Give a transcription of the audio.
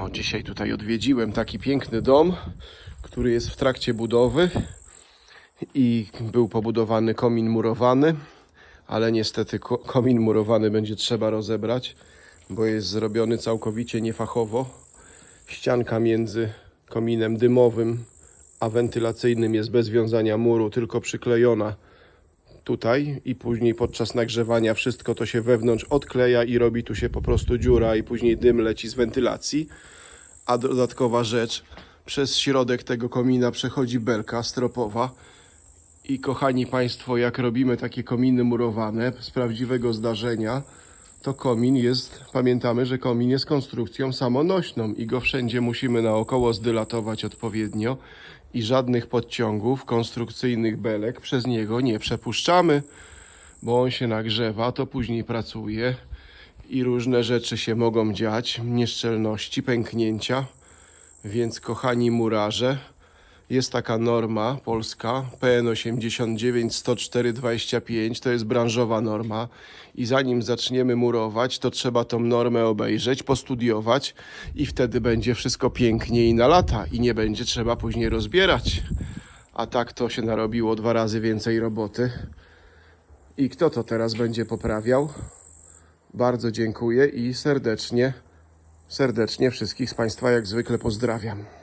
O, dzisiaj tutaj odwiedziłem taki piękny dom, który jest w trakcie budowy i był pobudowany komin murowany, ale niestety ko- komin murowany będzie trzeba rozebrać, bo jest zrobiony całkowicie niefachowo. Ścianka między kominem dymowym a wentylacyjnym jest bez wiązania muru, tylko przyklejona tutaj i później podczas nagrzewania wszystko to się wewnątrz odkleja i robi tu się po prostu dziura i później dym leci z wentylacji. A dodatkowa rzecz, przez środek tego komina przechodzi belka stropowa i kochani Państwo, jak robimy takie kominy murowane z prawdziwego zdarzenia, to komin jest, pamiętamy, że komin jest konstrukcją samonośną i go wszędzie musimy naokoło zdylatować odpowiednio i żadnych podciągów, konstrukcyjnych belek przez niego nie przepuszczamy, bo on się nagrzewa, to później pracuje i różne rzeczy się mogą dziać, nieszczelności, pęknięcia. Więc kochani murarze, jest taka norma polska PN 89 104 25 to jest branżowa norma i zanim zaczniemy murować, to trzeba tą normę obejrzeć, postudiować i wtedy będzie wszystko pięknie i na lata i nie będzie trzeba później rozbierać. A tak to się narobiło dwa razy więcej roboty. I kto to teraz będzie poprawiał? Bardzo dziękuję i serdecznie, serdecznie wszystkich z Państwa jak zwykle pozdrawiam.